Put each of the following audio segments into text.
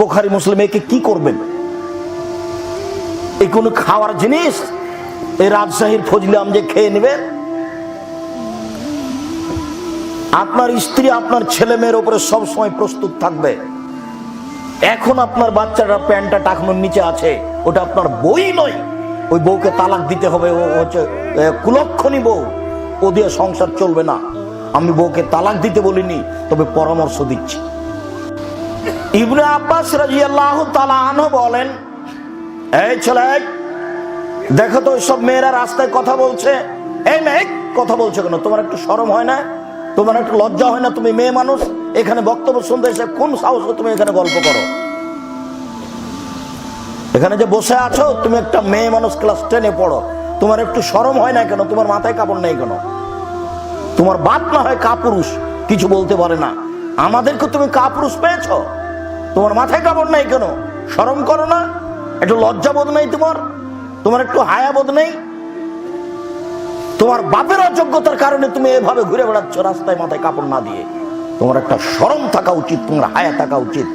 বোখারি মুসলিম একে কি করবেন? এই কোন খাওয়ার জিনিস? এই রাজশাহীর ফজলে আম যে খেয়ে নেবেন? আপনার স্ত্রী, আপনার ছেলে মেয়ের উপরে সবসময় প্রস্তুত থাকবে। এখন আপনার বাচ্চাটা প্যান্টটা টাকানোর নিচে আছে, ওটা আপনার বই নয়। ওই বউকে তালাক দিতে হবে, ও হচ্ছে কুলক্ষণী বউ। ও দিয়ে সংসার চলবে না। আমি বউকে তালাক দিতে বলিনি, তবে পরামর্শ দিচ্ছি। ইবনে আব্বাস তাআলা আনহু বলেন, এই ছেলে, দেখো তো সব মেয়েরা রাস্তায় কথা বলছে। এই মেয়ে, কথা বলছো কেন? তোমার একটু শরম হয় না? তোমার একটু লজ্জা হয় না? তুমি মেয়ে মানুষ, এখানে বক্তব্য শুনতে এসে কোন সাহসে তুমি এখানে গল্প করো? এখানে যে বসে আছো, তুমি একটা মেয়ে মানুষ ক্লাস টেনে পড়ো। তোমার একটু শরম হয় না কেন? তোমার মাথায় কাপড় নেই কেন? তোমার বাপ না হয় কাপুরুষ, কিছু বলতে পারে না। আমাদেরকে তুমি কাপুরুষ পেয়েছ? তোমার মাথায় কাপড় নেই কেন? শরম করো না। একটু লজ্জা বোধ নেই তোমার? তোমার একটু হায়া বোধ নেই? তোমার বাপের অযোগ্যতার কারণে তুমি এভাবে ঘুরে বেড়াচ্ছ রাস্তায় মাথায় কাপড় না দিয়ে। তোমার একটা শরম থাকা উচিত, তোমার হায়া থাকা উচিত।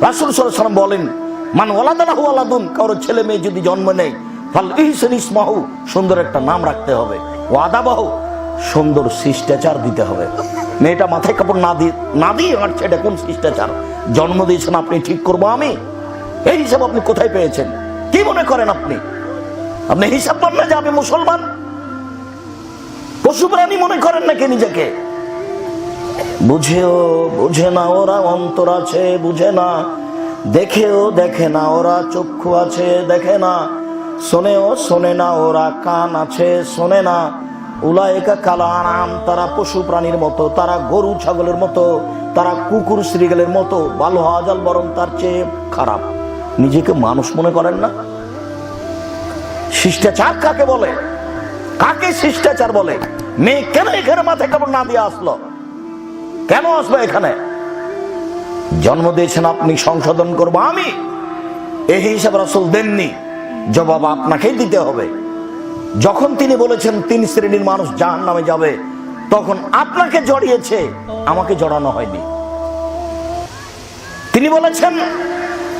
রাসুল সাল্লাম বলেন, মান ওলাদালাহু আলাদুন কারও ছেলে মেয়ে যদি জন্ম নেয়, ফাল ইহসান ইসমাহু, সুন্দর একটা নাম রাখতে হবে। ও আদাবাহু সুন্দর শিষ্টাচার দিতে হবে। মেয়েটা মাথায় কাপড় না দিয়ে না দিয়ে হাঁটছে, এটা কোন শিষ্টাচার? জন্ম দিয়েছেন আপনি, ঠিক করব আমি? এই হিসাব আপনি কোথায় পেয়েছেন? কি মনে করেন আপনি? আপনি হিসাব পান না যে আমি মুসলমান? পশু প্রাণী মনে করেন নাকি নিজেকে? বুঝেও বুঝে না ওরা অন্তর আছে, বুঝে না। দেখেও দেখে না ওরা চক্ষু আছে, দেখে না। শোনেও শোনে না ওরা কান আছে, শোনে না। উলায়কা কালা আনাম তারা পশু প্রাণীর মতো, তারা গরু ছাগলের মতো, তারা কুকুর শ্রীগেলের মতো ভালো হাজাল বরং তার চেয়ে খারাপ। নিজেকে মানুষ মনে করেন না? শিষ্টাচার কাকে বলে? কাকে শিষ্টাচার বলে? মেয়ে কেন এখানে মাথায় কাপড় না দিয়ে আসলো? কেন আসবে এখানে? জন্ম দিয়েছেন আপনি, সংশোধন করব আমি। এই হিসাবে রসুল দেননি। জবাব আপনাকেই দিতে হবে। যখন তিনি বলেছেন তিন শ্রেণির মানুষ জাহান নামে যাবে, তখন আপনাকে জড়িয়েছে, আমাকে জড়ানো হয়নি। তিনি বলেছেন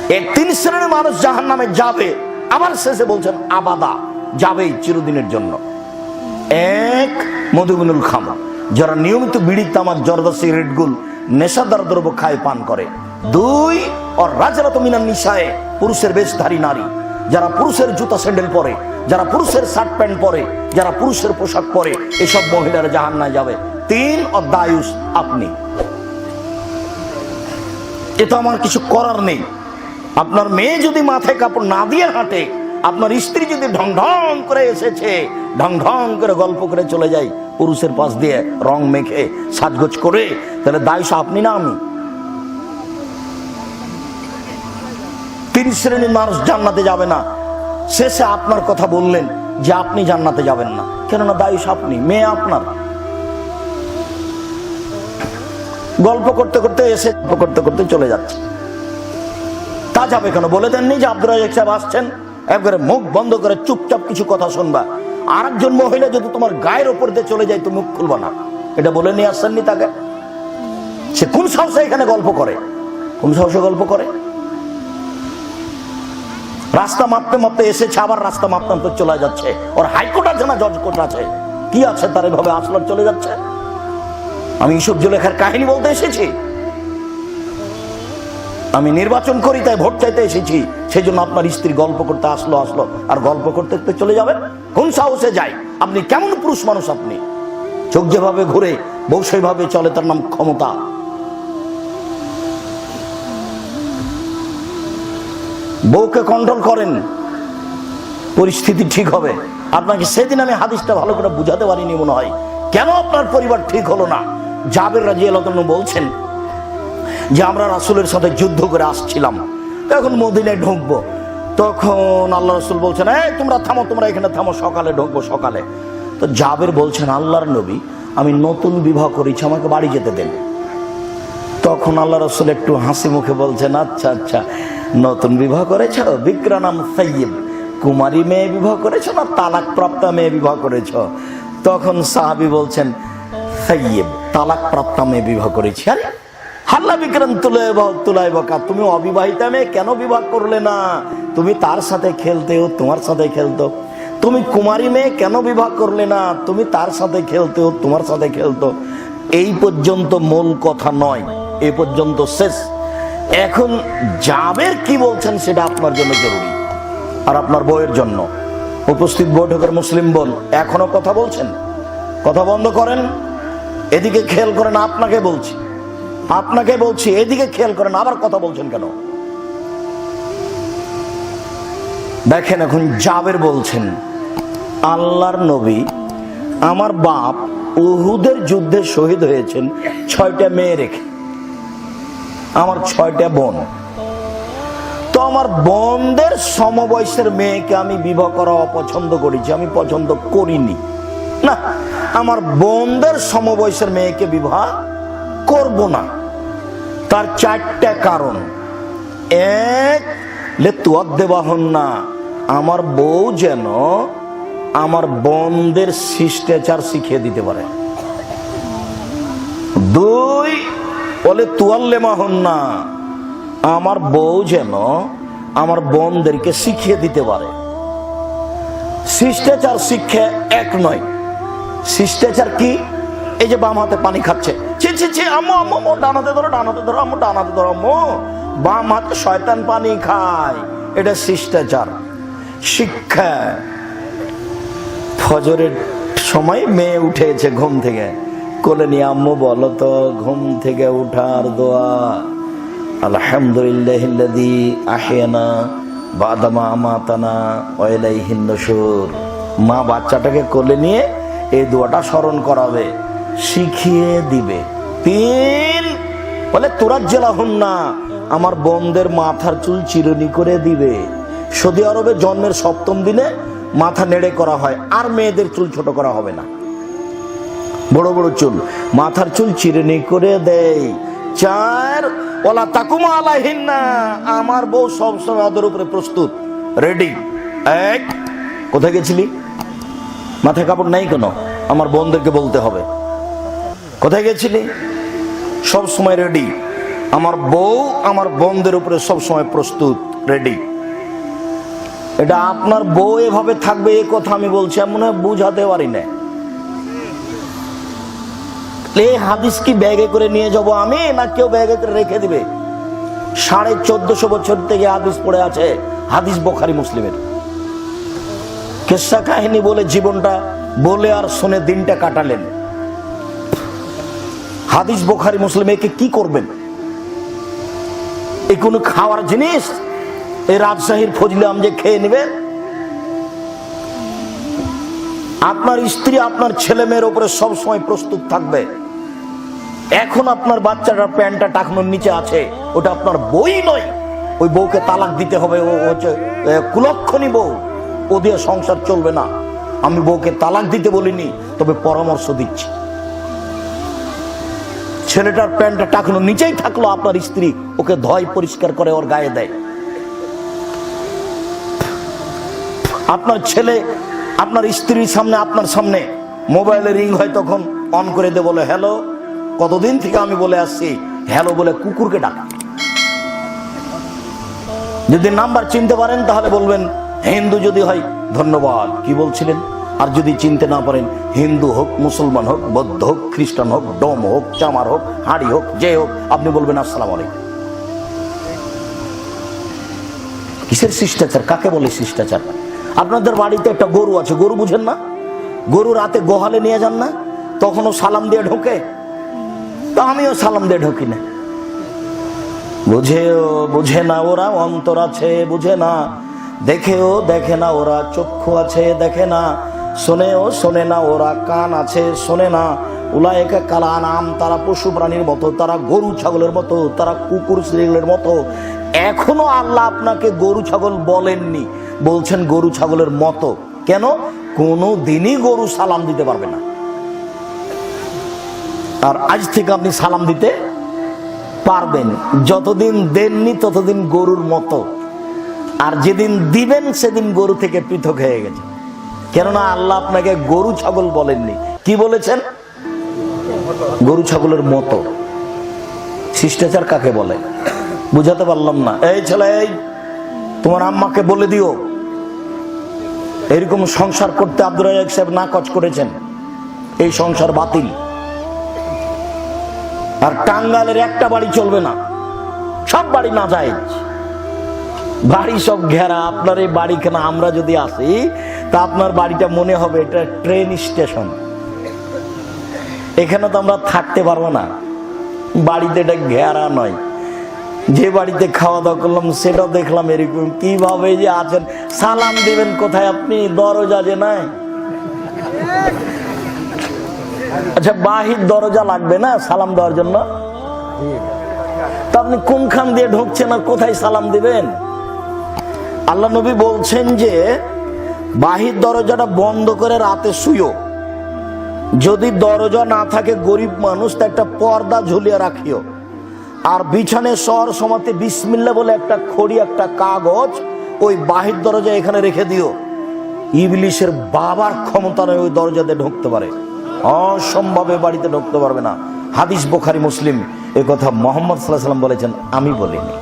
এই তিন শ্রেণির মানুষ জাহান নামে যাবে। আবার শেষে বলছেন, আবাদা, যাবেই চিরদিনের জন্য। এক মধুবিনুল খামা, যারা নিয়মিত বিড়ি, তামাক, জর্দা, সিগারেট, গুল, নেশাদার দ্রব্য খায়, পান করে। দুই ও রাজরাত মিনান নিশায়, পুরুষের বেশধারী নারী। যারা পুরুষের জুতা স্যান্ডেল পরে, যারা পুরুষের শার্ট প্যান্ট পরে, যারা পুরুষের পোশাক পরে, এসব মহিলারা জাহান না যাবে। তিন দায়ুস আপনি। এটা আমার কিছু করার নেই। আপনার মেয়ে যদি মাথায় কাপড় না দিয়ে হাঁটে, আপনার স্ত্রী যদি ঢং ঢং করে এসেছে, ঢং ঢং করে গল্প করে চলে যায়, পুরুষের পাশ দিয়ে রং মেখে সাজগোজ করে, তাহলে দায়ুষ আপনি না আমি? তিন শ্রেণির মানুষ জান্নাতে যাবে না। শেষে আপনার কথা বললেন যে আপনি জান্নাতে যাবেন না। কেননা দায়ুষ আপনি, মেয়ে আপনার। গল্প করতে করতে এসে গল্প করতে করতে চলে যাচ্ছে। তা যাবে কেন? বলে দেননি যে আব্দুল রাজাক সাহেব আসছেন, একবারে মুখ বন্ধ করে চুপচাপ কিছু কথা শুনবা। আর একজন মহিলা যদি তোমার গায়ের ওপর দিয়ে চলে যায়, তো মুখ খুলবা না। এটা বলে নিয়ে আসছেননি তাকে? সে কোন সাহসে এখানে গল্প করে? কোন সাহসে গল্প করে? রাস্তা মাপতে মাপতে এসেছে, আবার রাস্তা মাপতে মাপতে চলে যাচ্ছে। ওর হাইকোর্ট আছে না, জজ কোর্ট আছে? কি আছে তার এভাবে আসলো চলে যাচ্ছে? আমি ইসব জুলেখার কাহিনী বলতে এসেছি। আমি নির্বাচন করি, তাই ভোট চাইতে এসেছি। সেই জন্য আপনার স্ত্রী গল্প করতে আসলো আসলো। আর গল্প করতে করতে চলে যাবেন? কোন সাহসে যায় আপনি কেমন পুরুষ মানুষ আপনি? চোখ যেভাবে ঘুরে, বউ সেইভাবে চলে, তার নাম ক্ষমতা। বউকে কন্ট্রোল করেন, পরিস্থিতি ঠিক হবে। আপনাকে সেদিন আমি হাদিসটা ভালো করে বুঝাতে পারিনি মনে হয়। কেন আপনার পরিবার ঠিক হলো না? জাবের রাজি বলছেন যে, আমরা রাসুলের সাথে যুদ্ধ করে আসছিলাম। এখন মদিনায় ঢুকবো। তখন আল্লাহ রসুল বলছেন, এই, তোমরা থামো, তোমরা এখানে থামো, সকালে ঢুকবো সকালে। তো জাবের বলছেন, আল্লাহর নবী, আমি নতুন বিবাহ করেছি, আমাকে বাড়ি যেতে দেন। তখন আল্লাহ রসুল একটু হাসি মুখে বলছেন আচ্ছা আচ্ছা নতুন বিবাহ করেছ? বিক্রানাম সৈয়ব কুমারী মেয়ে বিবাহ করেছ না তালাক প্রাপ্তা মেয়ে বিবাহ করেছ? তখন সাহাবি বলছেন সৈয়ব তালাক প্রাপ্তা মেয়ে বিবাহ করেছি। আরে, হাল্লা বিক্রম তুলে তুলাই বকা। তুমি অবিবাহিতা মেয়ে কেন বিবাহ করলে না? তুমি তার সাথে খেলতেও তোমার সাথে খেলতো। তুমি কুমারী মেয়ে কেন বিবাহ করলে না? তুমি তার সাথে খেলতেও তোমার সাথে খেলতো। এই পর্যন্ত মূল কথা নয়। এই পর্যন্ত শেষ। এখন জাবের কি বলছেন সেটা আপনার জন্য জরুরি আর আপনার বইয়ের জন্য? উপস্থিত বৈঠকের মুসলিম বোন, এখনও কথা বলছেন? কথা বন্ধ করেন, এদিকে খেয়াল করেন, আপনাকে বলছি। আপনাকে বলছি, এদিকে খেয়াল করেন, আবার কথা বলছেন কেন? দেখেন এখন জাবের বলছেন, আল্লাহর নবী আমার বাপ উহুদের যুদ্ধে শহীদ হয়েছেন, ছয়টা মেয়ে রেখে। আমার ছয়টা বোন। তো আমার বোনদের সমবয়সের মেয়েকে আমি বিবাহ করা অপছন্দ করেছি, আমি পছন্দ করিনি। না, আমার বোনদের সমবয়সের মেয়েকে বিবাহ করব না। তার চারটা কারণ। এক, লে তুয়াদ্দেবাহন না। আমার বউ যেন আমার বোনদের শিষ্টাচার শিখিয়ে দিতে পারে। দুই বলে তুয়াল্লে মাহন না আমার বউ যেন আমার বোনদেরকে শিখিয়ে দিতে পারে। শিষ্টাচার শিক্ষা এক নয়। শিষ্টাচার কি? এই যে বাম হাতে পানি খাচ্ছে। ছি ছি ছি, আম্মু আম্মু আম্মু ডানাতে ধরো ডানাতে ধরো, আম্মু ডানাতে ধরো, আম্মু। বাম হাতে শয়তান পানি খায়। এটা শিষ্টাচার। শিক্ষা। ফজরের সময় মেয়ে উঠেছে ঘুম থেকে। কোলে নিয়ে, আম্মু, বলো তো, ঘুম থেকে উঠার দোয়া। আলহামদুলিল্লাহিল্লাযী আহয়ানা বাদামা আমাতানা ওয়াইলাইহিন নুশুর। মা বাচ্চাটাকে কোলে নিয়ে এই দোয়াটা স্মরণ করাবে, শিখিয়ে দিবে। তিন, বলে তোরা জেলা হন না আমার বোনদের মাথার চুল চিরুনি করে দিবে। সৌদি আরবে জন্মের সপ্তম দিনে মাথা নেড়ে করা হয়, আর মেয়েদের চুল ছোট করা হবে না। বড় বড় চুল। মাথার চুল চিরুনি করে দেয় চার ওলা তাকুমা আলাহিন না আমার বউ সবসময় ওদের উপরে প্রস্তুত। রেডি এক, কোথায় গেছিলি? মাথায় কাপড় নাই কেন? আমার বোনদেরকে বলতে হবে। কোথায় গেছিলি? সব সময় রেডি আমার বউ আমার বোনদের উপরে সব সময় প্রস্তুত। রেডি এটা আপনার বউ এভাবে থাকবে, এ কথা আমি বলছি আমি মনে হয় বুঝাতে পারি না এই হাদিস কি ব্যাগে করে নিয়ে যাব আমি, না কেউ ব্যাগে করে রেখে দিবে? সাড়ে চোদ্দশো বছর থেকে হাদিস পড়ে আছে, হাদিস বোখারি মুসলিমের। কেসা কাহিনী বলে জীবনটা, বলে আর শুনে দিনটা কাটালেন। হাদিস বোখারি মুসলিম একে কি করবেন? এই কোনো খাওয়ার জিনিস? এই রাজশাহীর ফজলে আম যে খেয়ে নেবেন? আপনার স্ত্রী, আপনার ছেলে মেয়ের উপরে সবসময় প্রস্তুত থাকবে। এখন আপনার বাচ্চাটার প্যান্টটা টাকনোর নিচে আছে, ওটা আপনার বই নয়। ওই বউকে তালাক দিতে হবে, ও হচ্ছে কুলক্ষণী বউ। ও দিয়ে সংসার চলবে না। আমি বউকে তালাক দিতে বলিনি, তবে পরামর্শ দিচ্ছি। ছেলেটার প্যান্টটা টাকনো নিচেই থাকল, আপনার স্ত্রী ওকে ধয় পরিষ্কার করে ওর গায়ে দেয়। আপনার ছেলে, আপনার স্ত্রীর সামনে, আপনার সামনে, মোবাইলে রিং হয় তখন অন করে দে বলে, হ্যালো? কতদিন থেকে আমি বলে আসছি, হ্যালো বলে কুকুরকে ডাকা। যদি নাম্বার চিনতে পারেন, তাহলে বলবেন, হিন্দু যদি হয়, ধন্যবাদ। কি বলছিলেন? আর যদি চিনতে না পারেন, হিন্দু হোক, মুসলমান হোক, বৌদ্ধ হোক, খ্রিস্টান হোক, ডোম হোক, চামার হোক, হাড়ি হোক, যে হোক, আপনি বলবেন, আসসালাম আলাইকুম। কিসের শিষ্টাচার? কাকে বলে শিষ্টাচার? আপনাদের বাড়িতে একটা গরু আছে, গরু বুঝেন না? গরু রাতে গোহালে নিয়ে যান না? তখনও সালাম দিয়ে ঢোকে? তো আমিও সালাম দিয়ে ঢুকি না। বুঝেও বুঝে না ওরা অন্তর আছে, বুঝে না। দেখেও দেখে না ওরা চক্ষু আছে, দেখে না। শোনেও শোনে না ওরা কান আছে, শোনে না। উলায়কে কালা নাম তারা পশু প্রাণীর মতো, তারা গরু ছাগলের মতো, তারা কুকুর শ্রীগুলের মতো। এখনও আল্লাহ আপনাকে গরু ছাগল বলেননি। বলছেন গরু ছাগলের মতো। কেন? কোনো দিনই গরু সালাম দিতে পারবে না। আর আজ থেকে আপনি সালাম দিতে পারবেন। যতদিন দেননি, ততদিন গরুর মতো। আর যেদিন দিবেন, সেদিন গরু থেকে পৃথক হয়ে গেছে। কেননা আল্লাহ আপনাকে গরু ছাগল বলেননি। কি বলেছেন? গরু ছাগলের মতো। শিষ্টাচার কাকে বলে? বুঝাতে পারলাম না। এই ছেলে, এই, তোমার আম্মাকে বলে দিও। এরকম সংসার করতে আব্দুল সাহেব না কচ করেছেন। এই সংসার বাতিল। আর টাঙ্গালের একটা বাড়ি চলবে না। সব বাড়ি না যায়। বাড়ি সব ঘেরা। আপনার এই বাড়ি কেন আমরা যদি আসি, তা আপনার বাড়িটা মনে হবে এটা ট্রেন স্টেশন। এখানে তো আমরা থাকতে পারব না। বাড়িতে এটা ঘেরা নয়। যে বাড়িতে খাওয়া দাওয়া করলাম, সেটাও দেখলাম এরকম। কীভাবে যে আছেন? সালাম দেবেন কোথায় আপনি? দরজা যে নাই। আচ্ছা বাহির দরজা লাগবে না সালাম দেওয়ার জন্য? তা আপনি কোনখান দিয়ে ঢুকছেন আর কোথায় সালাম দিবেন? আল্লাহ নবী বলছেন যে, বাহির দরজাটা বন্ধ করে রাতে শুয়ো যদি দরজা না থাকে গরিব মানুষ, তা একটা পর্দা ঝুলিয়ে রাখিও। আর বিছানে সর সমাতে বিসমিল্লা বলে একটা খড়ি, একটা কাগজ, ওই বাহির দরজা এখানে রেখে দিও। ইবলিশের বাবার ক্ষমতা নয় ওই দরজাতে ঢুকতে পারে। অসম্ভবে বাড়িতে ঢুকতে পারবে না। হাদিস বোখারি, মুসলিম। এ কথা মোহাম্মদ সাল্লাহ সাল্লাম বলেছেন, আমি বলিনি।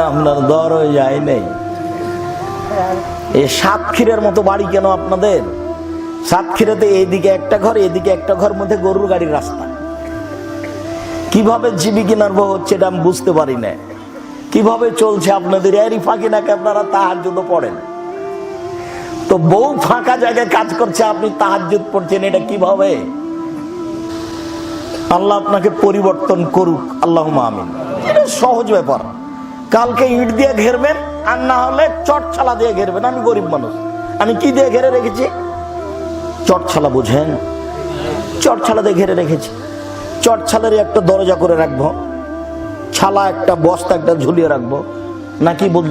আপনার যায় নেই। এই সাতক্ষীরের মতো বাড়ি কেন আপনাদের? সাতক্ষীরাতে এইদিকে একটা ঘর এদিকে একটা ঘর মধ্যে গরুর গাড়ির রাস্তা। কীভাবে জীবিকা নির্বাহ হচ্ছে এটা আমি বুঝতে পারি না। কীভাবে চলছে আপনাদের? এরই ফাঁকি নাকি আপনারা তাহার জন্য পড়েন? তো বউ ফাঁকা জায়গায় কাজ করছে, আপনি তাহার পড়ছেন, এটা কীভাবে? আল্লাহ আপনাকে পরিবর্তন করুক আল্লাহ আমিন। এটা সহজ ব্যাপার। কালকে ইট দিয়ে ঘেরবেন, আর না হলে চট ছালা দিয়ে ঘেরবেন। আমি গরিব মানুষ। আমি কি দিয়ে ঘেরে রেখেছি? চট ছালা বুঝেন? চট ছালা দিয়ে ঘেরে রেখেছি। চট ছালারই একটা দরজা করে রাখব। ছালা একটা, বস্তা একটা ঝুলিয়ে রাখব। নাকি বুঝ-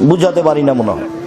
বুঝাতে পারি না মনে হয়।